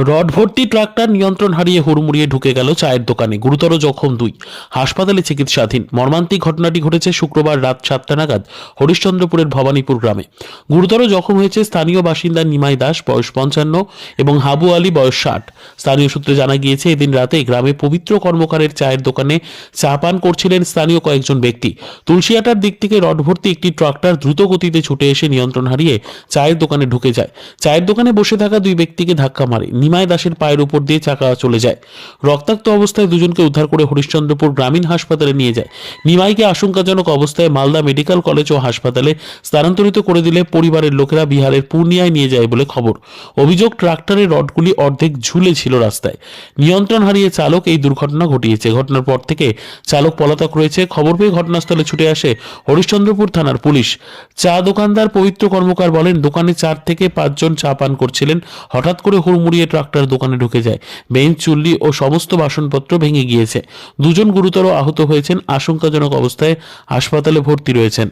Rod ভর্তি tractor নিয়ন্ত্রণ হারিয়ে হুড়মুড়িয়ে ঢুকে গেল চায়ের দোকানে, গুরুতর জখম দুই। হাসপাতালে চিকিৎসাধীন। মর্মান্তিক ঘটনাটি ঘটেছে শুক্রবার রাত সাতটা নাগাদ হরিশ্চন্দ্রপুরের ভবানীপুর গ্রামে। গুরুতর জখম হয়েছে স্থানীয় বাসিন্দা নিমাই দাস, বয়স পঞ্চান্ন, এবং হাবু আলী, বয়স ষাট। স্থানীয় সূত্রে জানা গিয়েছে, এদিন রাতে গ্রামে পবিত্র কর্মকারের চায়ের দোকানে চা পান করছিলেন স্থানীয় কয়েকজন ব্যক্তি। তুলসিয়াটার দিক থেকে রড ভর্তি একটি ট্রাক্টর দ্রুত গতিতে ছুটে এসে নিয়ন্ত্রণ হারিয়ে চায়ের দোকানে ঢুকে যায়। চায়ের দোকানে বসে থাকা দুই ব্যক্তিকে ধাক্কা মারে। নিমাই দাসের পায়ের উপর দিয়ে চাকা চলে যায়। রক্তাক্ত অবস্থায় দুজনকে উদ্ধার করে হরিশ্চন্দ্রপুর গ্রামীণ হাসপাতালে নিয়ে যায়। নিমাইকে আশঙ্কাজনক অবস্থায় মালদা মেডিকেল কলেজ ও হাসপাতালে স্থানান্তরিত করে দিলে পরিবারের লোকেরা বিহারের পূর্ণিয়ায় নিয়ে যায় বলে খবর। অভিযোগ, ট্রাক্টরের রডগুলি অর্ধেক ঝুলে ছিল রাস্তায়। নিয়ন্ত্রণ হারিয়ে চালক এই দুর্ঘটনা ঘটিয়েছে। ঘটনার পর থেকে চালক পলাতক রয়েছে। খবর পেয়ে ঘটনাস্থলে ছুটে আসে হরিশ্চন্দ্রপুর থানার পুলিশ। চা দোকানদার পবিত্র কর্মকার বলেন, দোকানে চার থেকে পাঁচজন চা পান করছিলেন। হঠাৎ করে হুড়মুড়িয়ে ট্রাক্টর দোকানে ঢুকে যায়। বেঞ্চ চুল্লি ও সমস্ত বাসনপত্র ভেঙে গিয়েছে। দুজন গুরুতর আহত হয়েছেন। আশঙ্কাজনক অবস্থায় হাসপাতালে ভর্তি রয়েছেন।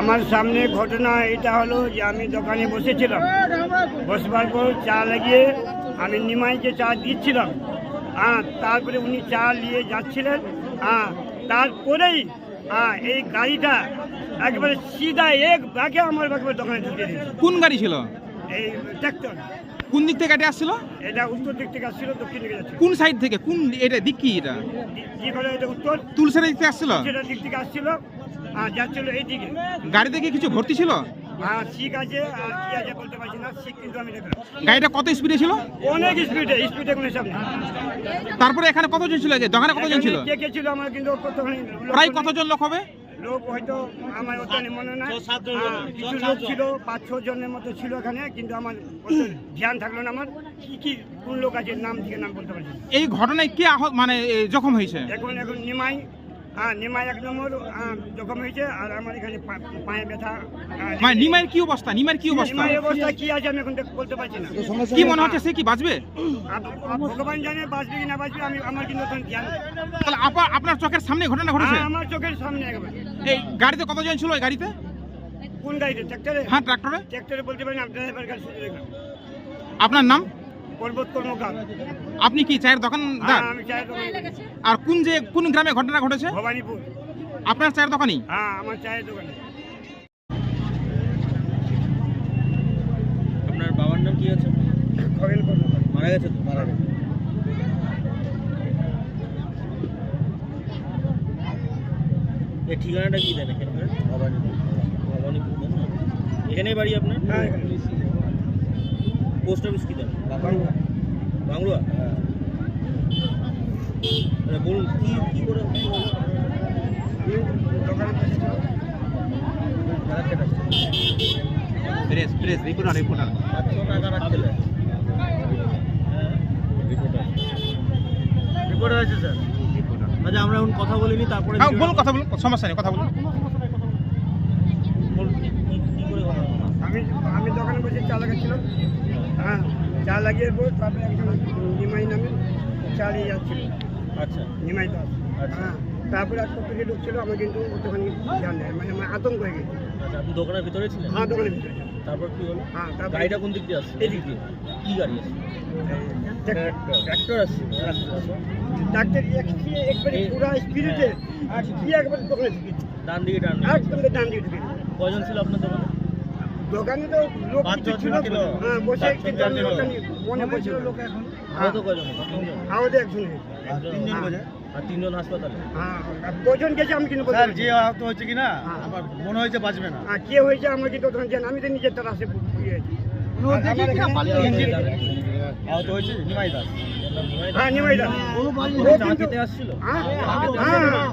আমার সামনে ঘটনা এটা হলো যে আমি দোকানে বসেছিলাম। বসবার পর চা লাগিয়ে আমি নিমাইকে চা দিচ্ছিলাম। হ্যাঁ তারপরে উনি চা নিয়ে যাচ্ছিলেন। হ্যাঁ তারপরেই হ্যাঁ এই গাড়িটা একবারে সিধা এক ব্যাগে আমার একবার দোকানে ঢুকে দিয়েছে কোন গাড়ি ছিল? এই ট্র্যাক্টর কোন দিক থেকে গাড়ি আসছিল? এটা উত্তর দিক থেকে আসছিল দক্ষিণ দিকে যাচ্ছে কোন সাইড থেকে? কোন এটা দিক কি এটা? কি করে এটা উত্তর? তুলসের দিক থেকে আসছিল? সেটা দিক থেকে আসছিল আর যাচ্ছিল এইদিকে গাড়িতে কি কিছু ভর্তি ছিল? হ্যাঁ শিখ আছে আর কি আছে বলতে পারছি না শিখ কিন্তু আমি দেখলাম। গাড়িটা কত স্পিডে ছিল? অনেক স্পিডে স্পিডে কোনো হিসাব নেই। তারপরে এখানে কতজন ছিল? যে দোকানে কতজন ছিল? কে কে ছিল আমার কিন্তু লোক প্রায়। কতজন লোক হবে? লোক হয়তো আমার ওখানে মনে নাই। কিছু লোক ছিল পাঁচ ছ জনের মতো ছিল এখানে কিন্তু আমার ধ্যান থাকল না আমার। কি কি কোন লোক আছে নাম থেকে নাম বলতে পারছি এই ঘটনায় কে মানে জখম হয়েছে? এখন এখন নিমাই হ্যাঁ নিমাই এক নম্বর হ্যাঁ, জখম হয়েছে আর আমার এখানে পায়ে ব্যথা হ্যাঁ, মানে নিমাইয়ের কি অবস্থা? নিমাইয়ের কি অবস্থা? নিমাইয়ের অবস্থা কি আছে আমি এখন বলতে পারছি না। কি মনে হচ্ছে সে কি বাঁচবে? আর ভগবান জানে বাঁচবে কি না বাঁচবে আমি আমার কিন্তু এখন ধ্যান নেই। তাহলে আপা আপনার চোখের সামনে ঘটনা ঘটেছে? হ্যাঁ, আমার চোখের সামনে একবার। এই গাড়িতে কতজন ছিল ওই গাড়িতে? কোন গাড়িতে? ট্র্যাক্টরে? হ্যাঁ ট্রাক্টরে ট্র্যাক্টরে বলতে পারি না ড্রাইভার গাড়ি শুধু দেখলাম আপনার নাম? পর্বত কর্মকার আপনি কি চায়ের দোকান আমি চায়ের দোকানে আর কোন যে কোন গ্রামে ঘটনা ঘটেছে? ভবানীপুর। আপনার চায়ের দোকানই? হ্যাঁ আমার চায়ের দোকানে আপনার বাবার নাম কি আছে? খগেন কর্মকার মারা গেছে তো? মারা গেছে। এই ঠিকানাটা কি দেন এখানকার ভবানীপুর ভবানীপুর এখানেই বাড়ি আপনার? হ্যাঁ এখানে। পোস্ট অফিস কি দেন বাংলা। বাংলা। বলুন কি কি করে। প্রেস প্রেস রিপোর্টার রিপোর্টার পাঁচশো টাকা হ্যাঁ রিপোর্টার আছে স্যার আচ্ছা আমরা এখন কথা বলিনি তারপরে হ্যাঁ বলুন কথা বলুন সমস্যা নেই কথা বলুন, কি- কি- কি করে কথা বলুন? আমি আমি লাগাচ্ছিলাম হ্যাঁ চা লাগিয়ে পর তারপরে একজন নিমাই নামে চালিয়ে যাচ্ছিল আচ্ছা। নিমাই দাস। আচ্ছা। হ্যাঁ তারপরে আর কত লোক ছিল আমার কিন্তু ওখানে ধ্যান নেই মানে আমার আতঙ্ক হয়ে গেছে। আচ্ছা আপনি দোকানের ভিতরে ছিলেন? হ্যাঁ দোকানের ভিতরে। তারপর কি হলো? হ্যাঁ তারপরে গাড়িটা কোন দিক দিয়ে আসছে? এদিক দিয়ে। কি গাড়ি আছে ট্র্যাক্টর। আসছে। একবারে এই- পুরো স্পিরিটে আর কি একবারে দোকানে ডান দিকে ডান একদম ডান দিকে ঢুকে কয়জন ছিল আপনার দোকানে? দোকানে তো লোক কিছু ছিল হ্যাঁ বসে মনে পড়ছিল লোক এখন আহত কয়জন হলো? একজন একজন হ্যাঁ। আর তিনজন হাসপাতালে হ্যাঁ কজন গেছে আমি কিন্তু বলতে স্যার যে আহত হচ্ছে কি না হ্যাঁ। আমার মনে হয়েছে বাঁচবে না আর কে হয়েছে আমরা কিন্তু তখন জানি আমি তো নিজের তারা আসে? আহত হয়েছে নিমাই দাস নিমাই দাস? হ্যাঁ আসছিল হ্যাঁ হ্যাঁ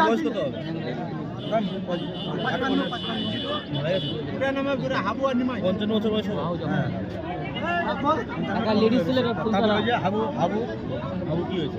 বয়স কত পঞ্চান্ন বছর বয়স হবে হ্যাঁ হাবু হাবু কি হয়েছে